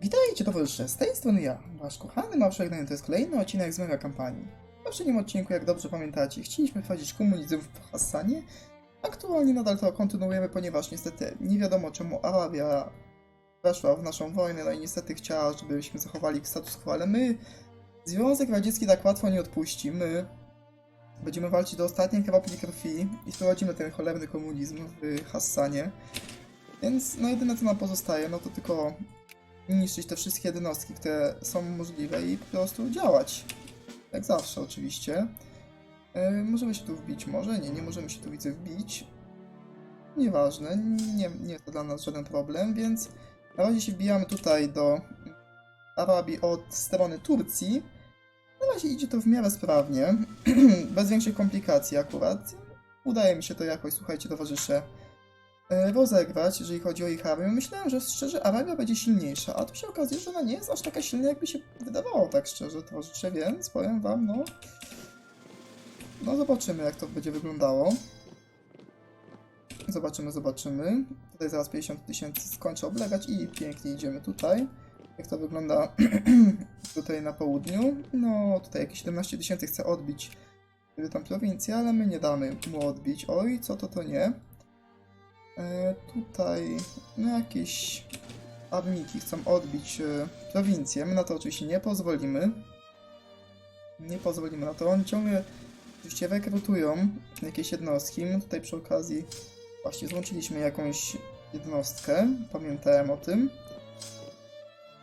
Witajcie towarzysze, z tej strony ja, wasz kochany Daniel, to jest kolejny odcinek z mega kampanii. W poprzednim odcinku, jak dobrze pamiętacie, chcieliśmy wchodzić komunizm w Hassanie. Aktualnie nadal to kontynuujemy, ponieważ niestety nie wiadomo czemu Arabia weszła w naszą wojnę, no i niestety chciała, żebyśmy zachowali status quo, ale my, Związek Radziecki tak łatwo nie odpuści, my będziemy walczyć do ostatniej kropli krwi i wprowadzimy ten cholerny komunizm w Hassanie. Więc no jedyne co nam pozostaje, no to tylko niszczyć te wszystkie jednostki, które są możliwe i po prostu działać. Jak zawsze oczywiście. Yy, możemy się tu wbić, może? Nie, nie możemy się tu widzę wbić. Nieważne, nie, nie to dla nas żaden problem, więc na razie się wbijamy tutaj do Arabii od strony Turcji. Na razie idzie to w miarę sprawnie, bez większych komplikacji akurat. Udaje mi się to jakoś, słuchajcie towarzysze, rozegrać, jeżeli chodzi o ich armię. Myślałem, że szczerze Arabia będzie silniejsza, a tu się okazuje, że ona nie jest aż taka silna, jakby się wydawało, tak szczerze, towarzysze, więc powiem wam, no... No zobaczymy, jak to będzie wyglądało. Zobaczymy, zobaczymy. Tutaj zaraz 50 tysięcy skończę oblegać i pięknie idziemy tutaj. Jak to wygląda tutaj na południu? No, tutaj jakieś 17 tysięcy chce odbić tą prowincję, ale my nie damy mu odbić. Oj, co to to nie? E, tutaj no jakieś armiki chcą odbić e, prowincję. My na to oczywiście nie pozwolimy. Nie pozwolimy na to. Oni ciągle oczywiście rekrutują jakieś jednostki. My tutaj przy okazji właśnie złączyliśmy jakąś jednostkę. Pamiętałem o tym.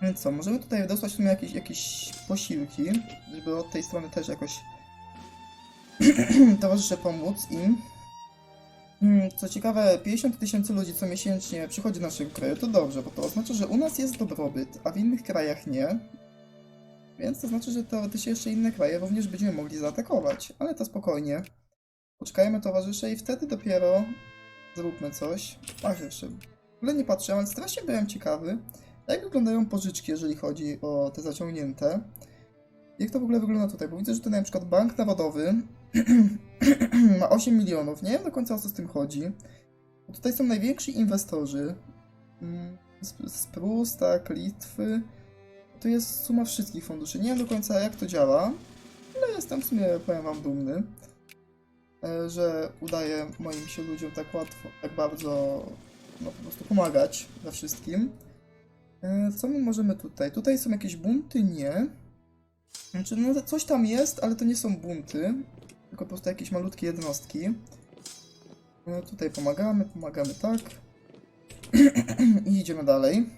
Więc co, możemy tutaj dostać w sumie jakieś, jakieś posiłki, żeby od tej strony też jakoś towarzysze pomóc im. Mm, Co ciekawe, 50 tysięcy ludzi co miesięcznie przychodzi do naszego kraju, to dobrze, bo to oznacza, że u nas jest dobrobyt, a w innych krajach nie. Więc to znaczy, że teoretycznie jeszcze inne kraje również będziemy mogli zaatakować, ale to spokojnie. Poczekajmy towarzysze i wtedy dopiero zróbmy coś. Ach, jeszcze w ogóle nie patrzyłem, ale strasznie byłem ciekawy, jak wyglądają pożyczki, jeżeli chodzi o te zaciągnięte. Jak to w ogóle wygląda tutaj? Bo widzę, że tutaj na przykład Bank Narodowy ma 8 milionów. Nie wiem do końca o co z tym chodzi. Tutaj są najwięksi inwestorzy. Mm, z, z Prus, tak, Litwy. To jest suma wszystkich funduszy. Nie wiem do końca jak to działa, ale jestem w sumie, powiem wam, dumny, e, że udaje moim się ludziom tak łatwo, tak bardzo, no po prostu pomagać we wszystkim. E, Co my możemy tutaj? Tutaj są jakieś bunty? Nie. Znaczy, no coś tam jest, ale to nie są bunty, tylko po prostu jakieś malutkie jednostki. No, tutaj pomagamy, pomagamy tak. I idziemy dalej.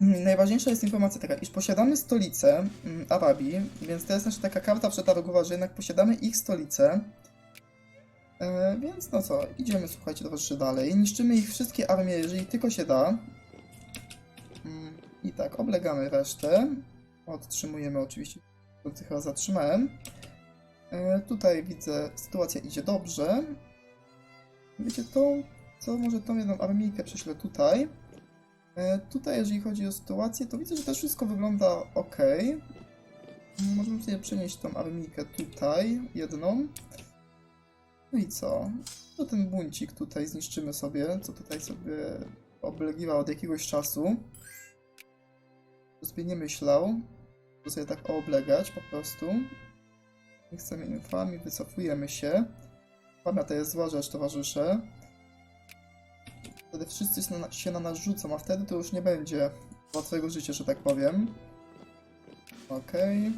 Mm, Najważniejsza jest informacja taka, iż posiadamy stolicę mm, Arabii, więc to jest nasza taka karta przetargowa, że jednak posiadamy ich stolicę. E, więc no co, idziemy, słuchajcie, towarzyszy dalej. Niszczymy ich wszystkie armie, jeżeli tylko się da. Mm, I tak, oblegamy resztę. Odtrzymujemy oczywiście, to chyba zatrzymałem. E, tutaj widzę, sytuacja idzie dobrze. Wiecie to, co może tą jedną armijkę prześlę tutaj. E, tutaj, jeżeli chodzi o sytuację, to widzę, że też wszystko wygląda ok. Możemy sobie przenieść tą armijkę tutaj, jedną. No i co? To ten buncik tutaj zniszczymy sobie, co tutaj sobie oblegiwał od jakiegoś czasu. Sobie nie myślał. To sobie tak oblegać po prostu. Nie chcemy infami, wycofujemy się. Pamiętaj, jest zła rzecz, towarzysze. Wtedy wszyscy się na, nas rzucą, a wtedy to już nie będzie łatwego życia, że tak powiem. Okej.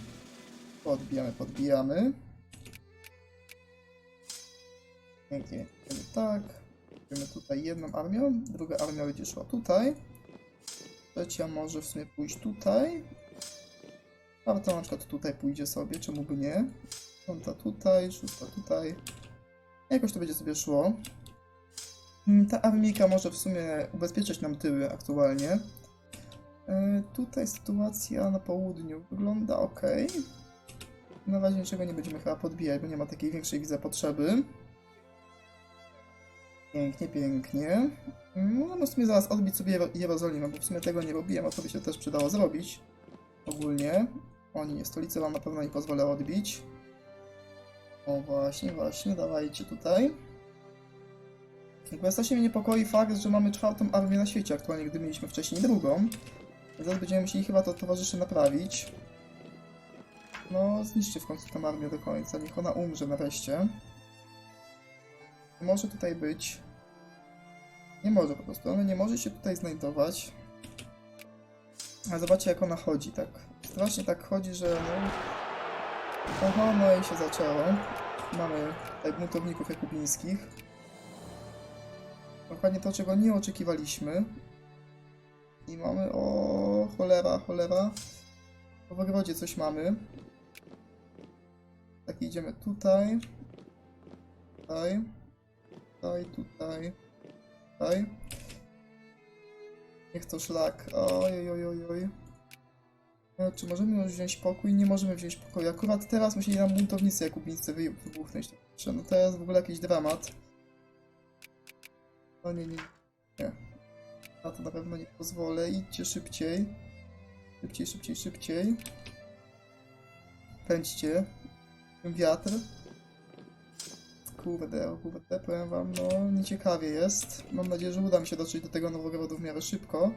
Podbijamy, podbijamy. Pięknie, idziemy tak. Idziemy tutaj jedną armią, druga armia będzie szła tutaj. Trzecia może w sumie pójść tutaj. Czwarta na przykład tutaj pójdzie sobie, czemu by nie. Piąta tutaj, szósta tutaj. Jakoś to będzie sobie szło. Mm, Ta armijka może w sumie ubezpieczyć nam tyły aktualnie. E, Tutaj sytuacja na południu wygląda ok. Na razie niczego nie będziemy chyba podbijać, bo nie ma takiej większej widzę potrzeby. Pięknie, pięknie. Mm, Możemy w sumie zaraz odbić sobie Jero- Jerozolimę, bo w sumie tego nie robiłem, a to by się też przydało zrobić. Ogólnie. Oni nie, stolicę wam na pewno nie pozwolę odbić. O właśnie, właśnie, dawajcie tutaj. Tylko strasznie mnie niepokoi fakt, że mamy czwartą armię na świecie aktualnie, gdy mieliśmy wcześniej drugą. Zaraz będziemy musieli chyba to towarzyszy naprawić. No, zniszczy w końcu tę armię do końca. Niech ona umrze nareszcie. Może tutaj być. Nie może po prostu. Ona nie może się tutaj znajdować. A zobaczcie jak ona chodzi, tak. Strasznie tak chodzi, że no... Oho, no i się zaczęło. Mamy buntowników jakubińskich. Dokładnie to, czego nie oczekiwaliśmy. I mamy... O cholera, cholera. W Wojewodzie coś mamy. Tak, idziemy tutaj. Tutaj. Tutaj, tutaj. Tutaj. Niech to szlak. Oj, oj, oj, oj. E, Czy możemy już wziąć pokój? Nie możemy wziąć pokoju. Akurat teraz musieli nam buntownicy jakubińscy wy- wybuchnąć. No jest w ogóle jakiś dramat. O nie, nie, nie. Na to na pewno nie pozwolę. Idźcie szybciej. Szybciej, szybciej, szybciej. Pędźcie. Wiatr. Kurde, kurde, powiem wam, no nieciekawie jest. Mam nadzieję, że uda mi się dotrzeć do tego nowego w miarę szybko.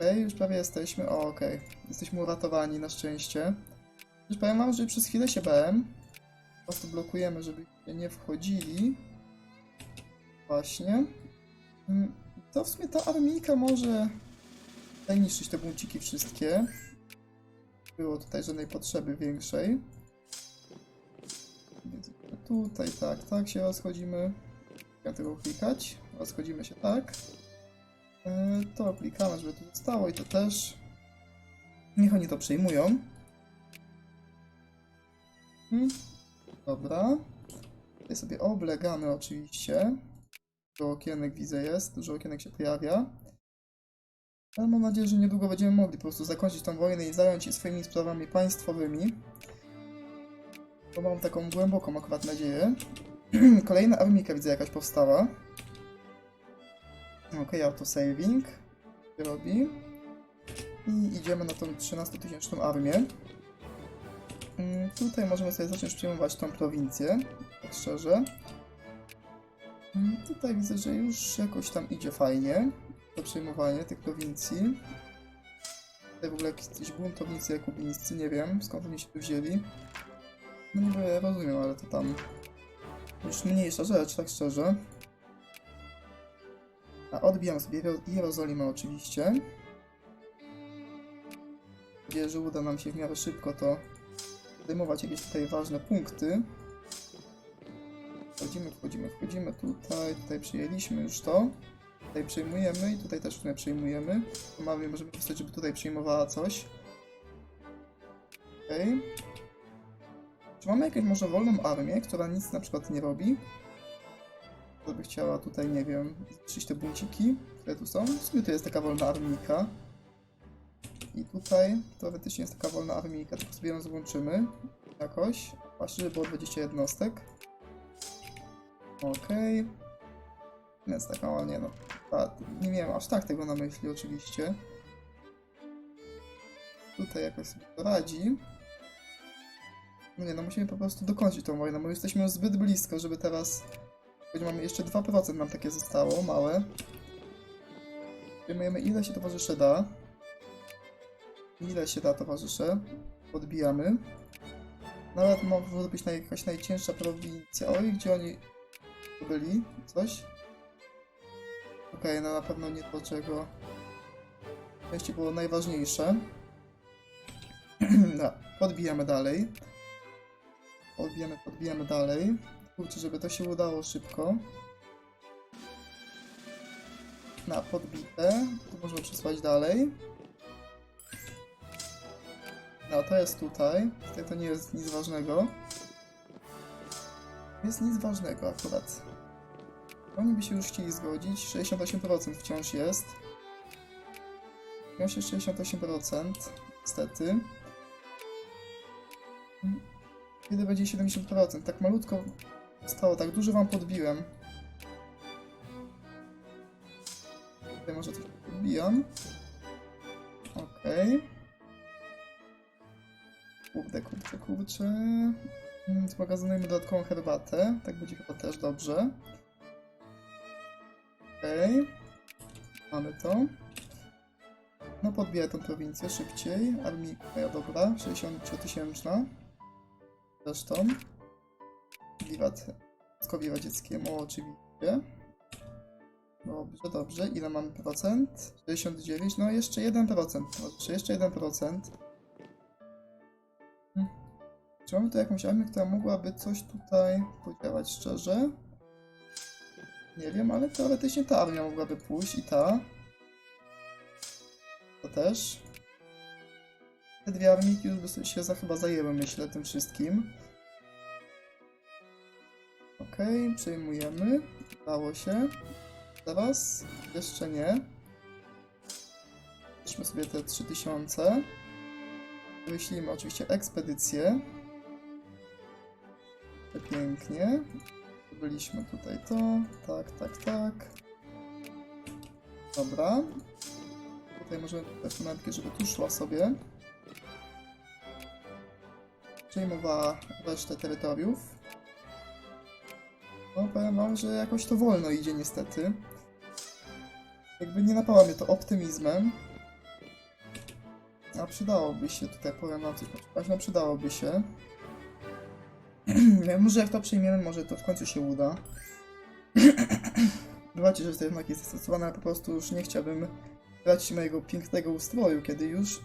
Okej, już prawie jesteśmy. O, okej. Jesteśmy uratowani na szczęście. Już powiem wam, że przez chwilę się bałem. Po prostu blokujemy, żeby nie wchodzili. Właśnie. Mm, To w sumie ta armijka może tutaj niszczyć te bunciki wszystkie. Było tutaj żadnej potrzeby większej. Tutaj tak, tak się rozchodzimy. Ja tego klikać. Rozchodzimy się tak. E, To klikamy, żeby tu zostało i to też. Niech oni to przyjmują. Hmm. Dobra. Tutaj sobie oblegamy oczywiście. Dużo okienek widzę jest, dużo okienek się pojawia. Ale mam nadzieję, że niedługo będziemy mogli po prostu zakończyć tą wojnę i zająć się swoimi sprawami państwowymi. Bo mam taką głęboką akurat nadzieję. Kolejna armika widzę jakaś powstała. Ok, autosaving robi. I idziemy na tą 13-tysięczną armię. Mm, Tutaj możemy sobie zacząć przejmować tą prowincję, tak szczerze. Mm, Tutaj widzę, że już jakoś tam idzie fajnie to przejmowanie tych prowincji. Tutaj w ogóle jakieś buntownicy jakubińscy, nie wiem skąd oni się tu wzięli. No niby rozumiem, ale to tam już mniejsza rzecz, tak szczerze. A odbijam sobie Jero- Jerozolimę oczywiście. Nadzieję, że uda nam się w miarę szybko to zajmować jakieś tutaj ważne punkty. Wchodzimy, wchodzimy, wchodzimy tutaj, tutaj przyjęliśmy już to. Tutaj przejmujemy i tutaj też w przejmujemy. Mamy, możemy wpisać, żeby tutaj przejmowała coś. Okej. Czy mamy jakąś może wolną armię, która nic na przykład nie robi? Która by chciała tutaj, nie wiem, zniszczyć te bunciki, które tu są? W sumie to jest taka wolna armijka. I tutaj teoretycznie jest taka wolna armijka, tylko sobie ją złączymy jakoś. Właśnie, żeby było 20 jednostek. Okej. Więc tak, nie no. Nie miałem aż tak tego na myśli oczywiście. Tutaj jakoś sobie poradzi. No nie no, musimy po prostu dokończyć tą wojnę, bo jesteśmy już zbyt blisko, żeby teraz... Mamy jeszcze 2% nam takie zostało, małe. Przyjmujemy ile się towarzysze da. Ile się da towarzysze. Podbijamy. Nawet może być jakaś najcięższa prowincja. Oj, gdzie oni byli? Coś? Okej, no na pewno nie to, czego części było najważniejsze. no, podbijamy dalej. Podbijamy, podbijamy dalej. Kurczę, żeby to się udało szybko. Na podbite. Tu możemy przesłać dalej. No, to jest tutaj. Tutaj to nie jest nic ważnego. Jest nic ważnego akurat. Oni by się już chcieli zgodzić. 68% wciąż jest. Wciąż jest 68%. Niestety. Kiedy będzie 70%? Tak malutko stało, tak dużo wam podbiłem. Tutaj może coś podbijam. Okej. Kurde, kurczę, kurczę. Mm, Zmagazynujmy dodatkową herbatę. Tak będzie chyba też dobrze. Okej. Mamy to. No podbijaj tą prowincję szybciej. Armika, dobra, 63-tysięczna. Zresztą. Wiwat Skowi Radzieckiemu oczywiście. Dobrze, dobrze. Ile mamy procent? 69, no jeszcze 1%. Dobrze, jeszcze 1%. Hmm. Czy mamy tu jakąś armię, która mogłaby coś tutaj podziałać szczerze? Nie wiem, ale teoretycznie ta armia mogłaby pójść i ta. To też. Te dwie armiki już by się za, chyba zajęły, myślę, tym wszystkim. Okej, przejmujemy. Udało się. Teraz jeszcze nie. Weźmy sobie te 3000. Wyślijmy oczywiście ekspedycję. Pięknie. Byliśmy tutaj to. Tak, tak, tak. Dobra. Tutaj możemy też momentkę, żeby tu szła sobie. Przejmowała resztę terytoriów. No, powiem wam, że jakoś to wolno idzie niestety. Jakby nie napawa mnie to optymizmem. A przydałoby się tutaj, powiem wam coś no przydałoby się. Może jak to przyjmiemy, może to w końcu się uda. Zobaczcie, że to jednak jest zastosowane, ale po prostu już nie chciałbym tracić mojego pięknego ustroju, kiedy już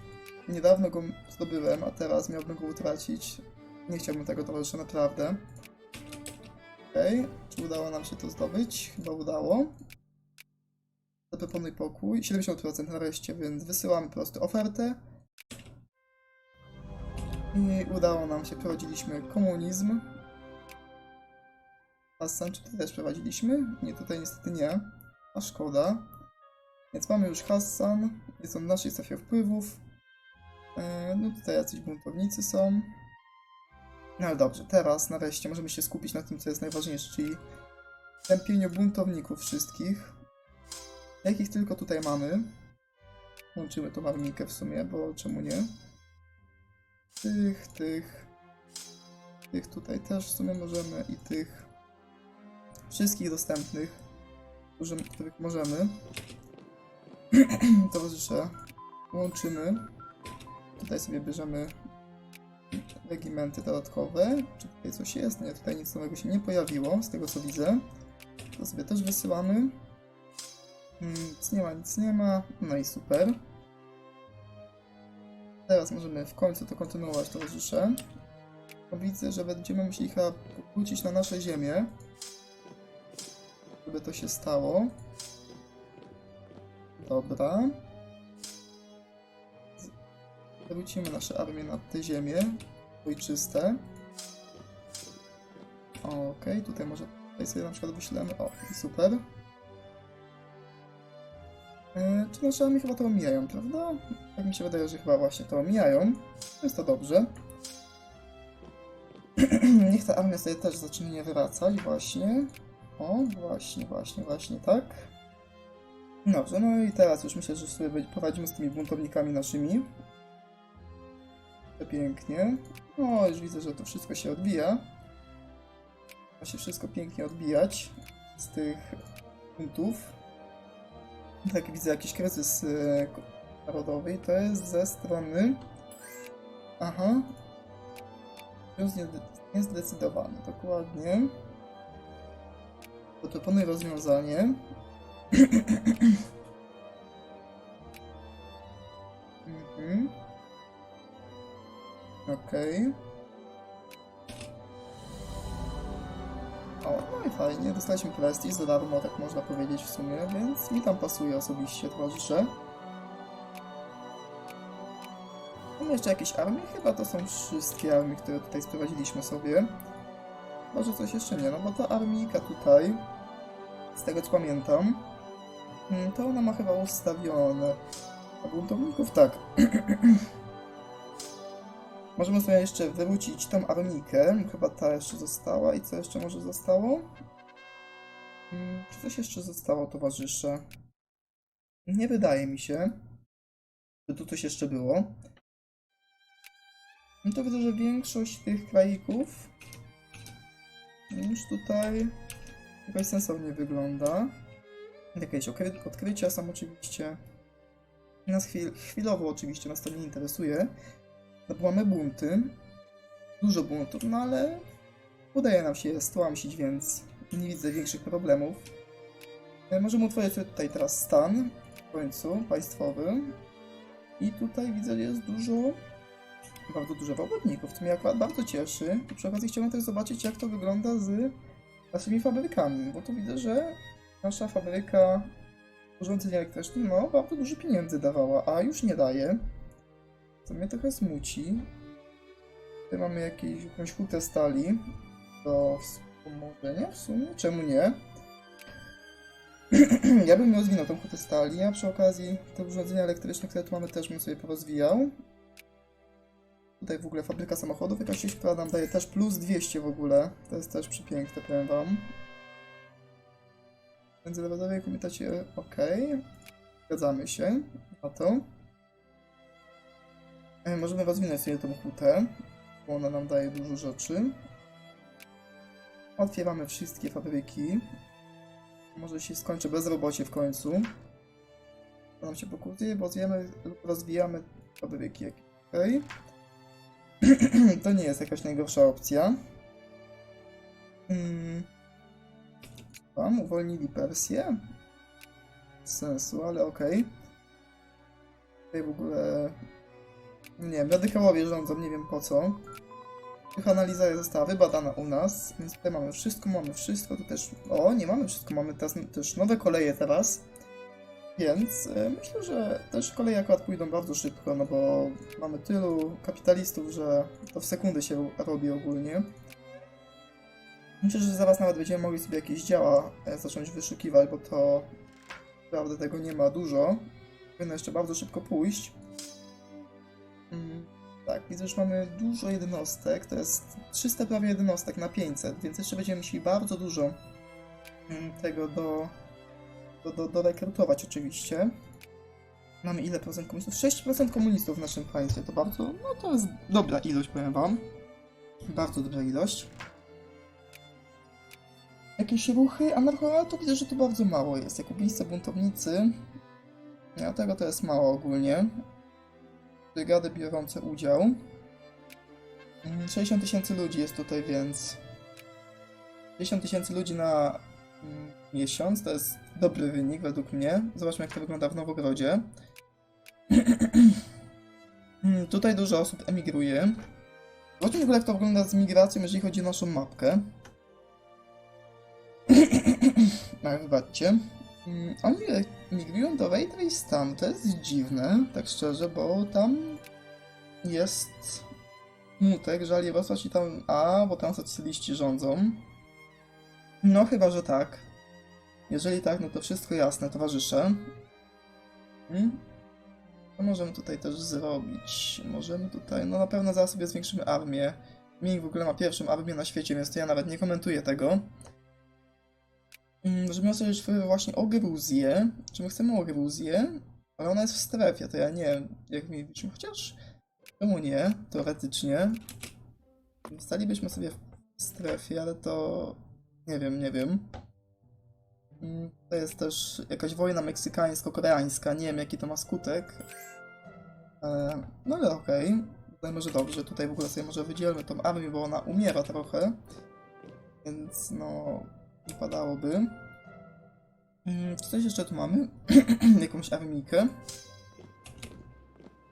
niedawno go zdobyłem, a teraz miałbym go utracić. Nie chciałbym tego towarzysza naprawdę. Okej, czy udało nam się to zdobyć? Chyba udało. Zaproponuj pokój. 70% nareszcie, więc wysyłamy po prostu ofertę. I udało nam się, prowadziliśmy komunizm. Hassan, czy tutaj też prowadziliśmy? Nie, tutaj niestety nie. A szkoda. Więc mamy już Hassan, jest on w naszej strefie wpływów. Yy, no tutaj jacyś buntownicy są. No ale dobrze, teraz nareszcie możemy się skupić na tym, co jest najważniejsze, czyli tępieniu buntowników wszystkich. Jakich tylko tutaj mamy. Łączymy tą armikę w sumie, bo czemu nie? Tych, tych. Tych tutaj też w sumie możemy i tych. Wszystkich dostępnych, których możemy. Towarzysze łączymy. Tutaj sobie bierzemy regimenty dodatkowe. Czy tutaj coś jest? Nie, tutaj nic nowego się nie pojawiło, z tego co widzę. To sobie też wysyłamy. Mm, Nic nie ma, nic nie ma. No i super. Teraz możemy w końcu to kontynuować, towarzysze. Widzę, że będziemy musieli chyba wrócić na nasze ziemię. Żeby to się stało. Dobra. Wrócimy nasze armię na te ziemię ojczyste. Okej, tutaj może tutaj sobie na przykład wyślemy. O, super. E, czy nasze armie chyba to omijają, prawda? Tak mi się wydaje, że chyba właśnie to omijają. Jest to dobrze. Niech ta armia sobie też zacznie wracać, właśnie. O, właśnie, właśnie, właśnie, tak. Dobrze, no i teraz już myślę, że sobie prowadzimy z tymi buntownikami naszymi. Pięknie. No, już widzę, że to wszystko się odbija. Ma się wszystko pięknie odbijać z tych punktów. Tak, widzę jakiś kryzys e, narodowy to jest ze strony... Aha. Już nie, niezdecydowany, dokładnie. To proponuję rozwiązanie. Okej. O, no i fajnie, dostaliśmy prestiż za darmo, tak można powiedzieć w sumie, więc mi tam pasuje osobiście, towarzysze. Mamy jeszcze jakieś armie? Chyba to są wszystkie armie, które tutaj sprowadziliśmy sobie. Może coś jeszcze nie, no bo ta armijka tutaj, z tego co pamiętam, mm, to ona ma chyba ustawione. A buntowników tak. Możemy sobie jeszcze wrócić tą armikę. Chyba ta jeszcze została. I co jeszcze może zostało? Hmm, Czy coś jeszcze zostało, towarzysze? Nie wydaje mi się, że tu coś jeszcze było. No to widzę, że większość tych kraików już tutaj jakoś sensownie wygląda. Jakieś odkrycia są oczywiście. Nas chwil, chwilowo oczywiście nas to nie interesuje. No mamy bunty. Dużo buntów, no ale udaje nam się stłamsić, więc nie widzę większych problemów. E, Możemy utworzyć tutaj teraz stan w końcu państwowy. I tutaj widzę, że jest dużo, bardzo dużo robotników, co mnie akurat bardzo cieszy. I przy okazji chciałbym też zobaczyć, jak to wygląda z naszymi fabrykami, bo tu widzę, że nasza fabryka urządzeń elektrycznych, no, bardzo dużo pieniędzy dawała, a już nie daje. Co mnie trochę smuci. Tutaj mamy jakieś, jakąś hutę stali do wspomożenia w sumie, czemu nie? ja bym rozwinął tą hutę stali, a przy okazji te urządzenia elektryczne, które tu mamy, też bym sobie porozwijał. Tutaj w ogóle fabryka samochodów, jakaś sieć, która nam daje też plus 200 w ogóle. To jest też przepiękne, powiem wam. Międzynarodowej komitecie ok. Zgadzamy się na to. E, Możemy rozwinąć sobie tą hutę, bo ona nam daje dużo rzeczy. Otwieramy wszystkie fabryki. Może się skończy bezrobocie w końcu. To nam się pokutuje, bo rozwijamy, rozwijamy fabryki. Okej. to nie jest jakaś najgorsza opcja. Mm. Tam uwolnili Persję. Sensu, ale okej. Tutaj w ogóle... Nie radykałowie rządzą, nie wiem po co. Ich analiza została wybadana u nas, więc tutaj mamy wszystko, mamy wszystko, tu też... O, nie mamy wszystko, mamy teraz też nowe koleje teraz. Więc e, myślę, że też koleje akurat pójdą bardzo szybko, no bo mamy tylu kapitalistów, że to w sekundy się robi ogólnie. Myślę, że zaraz nawet będziemy mogli sobie jakieś działa e, zacząć wyszukiwać, bo to naprawdę tego nie ma dużo. Powinno jeszcze bardzo szybko pójść. Tak, widzę, że mamy dużo jednostek, to jest 300 prawie jednostek na 500, więc jeszcze będziemy musieli bardzo dużo mm, tego do, do, do, do rekrutować oczywiście. Mamy ile procent komunistów? 6% komunistów w naszym państwie, to bardzo, no to jest dobra ilość, powiem wam. Bardzo dobra ilość. Jakieś ruchy anarcho, ale to widzę, że to bardzo mało jest. Jakubijscy buntownicy. Ja tego to jest mało ogólnie. Brygady biorące udział. Mm, 60 tysięcy ludzi jest tutaj, więc 50 tysięcy ludzi na mm, miesiąc to jest dobry wynik według mnie. Zobaczmy jak to wygląda w Nowogrodzie. Mm, tutaj dużo osób emigruje. Zobaczmy w ogóle jak to wygląda z migracją, jeżeli chodzi o naszą mapkę. No, wybaczcie. Mm, Oni migrują do Stan. To jest dziwne, tak szczerze, bo tam jest smutek, żal Jarosław i tam... A, bo tam socjaliści rządzą. No, chyba, że tak. Jeżeli tak, no to wszystko jasne, towarzysze. Hmm? Co możemy tutaj też zrobić? Możemy tutaj... No na pewno zaraz sobie zwiększymy armię. Ming w ogóle ma pierwszą armię na świecie, więc to ja nawet nie komentuję tego. Mm, Żeby sobie już właśnie o Gruzję. Czy my chcemy o Gruzję? Ale ona jest w strefie, to ja nie wiem, jak mielibyśmy, chociaż czemu nie, teoretycznie. Stalibyśmy sobie w strefie, ale to nie wiem, nie wiem. Mm, To jest też jakaś wojna meksykańsko-koreańska, nie wiem jaki to ma skutek. E, No ale okej, okay. może dobrze, tutaj w ogóle sobie może wydzielmy tą armię, bo ona umiera trochę. Więc no, wypadałoby. Mm, Czy coś jeszcze tu mamy? Jakąś armikę.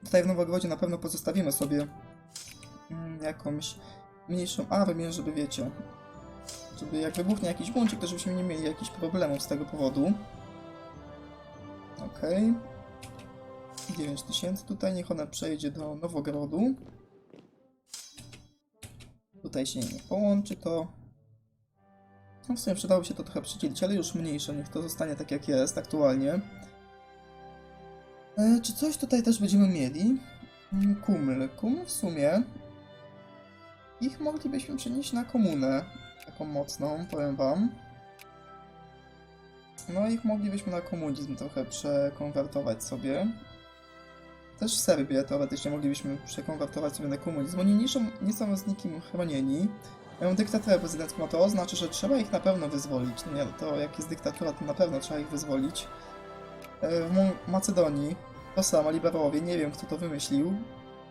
Tutaj w Nowogrodzie na pewno pozostawimy sobie mm, jakąś mniejszą armię, żeby wiecie, żeby jak wybuchnie jakiś buncik, to żebyśmy nie mieli jakichś problemów z tego powodu. Okej. 9000 tutaj, niech ona przejdzie do Nowogrodu. Tutaj się nie połączy to. No w sumie przydałoby się to trochę przydzielić, ale już mniejsze, niech to zostanie tak jak jest aktualnie. E, czy coś tutaj też będziemy mieli? Mm, Kuml. Kuml w sumie... Ich moglibyśmy przenieść na komunę. Taką mocną, powiem wam. No ich moglibyśmy na komunizm trochę przekonwertować sobie. Też Serbię teoretycznie moglibyśmy przekonwertować sobie na komunizm. Oni nie są, nie są z nikim chronieni. Mają dyktaturę prezydencką, to oznacza, że trzeba ich na pewno wyzwolić. No nie, to jak jest dyktatura, to na pewno trzeba ich wyzwolić. E, W Macedonii To samo liberałowie, nie wiem kto to wymyślił,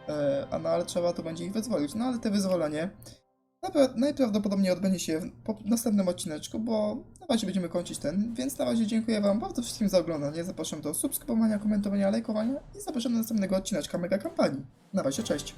e, a no ale trzeba to będzie ich wyzwolić. No ale te wyzwolenie najprawdopodobniej odbędzie się w następnym odcineczku, bo na razie będziemy kończyć ten, więc na razie dziękuję wam bardzo wszystkim za oglądanie, zapraszam do subskrybowania, komentowania, lajkowania i zapraszam do następnego odcineczka mega kampanii. Na razie, cześć!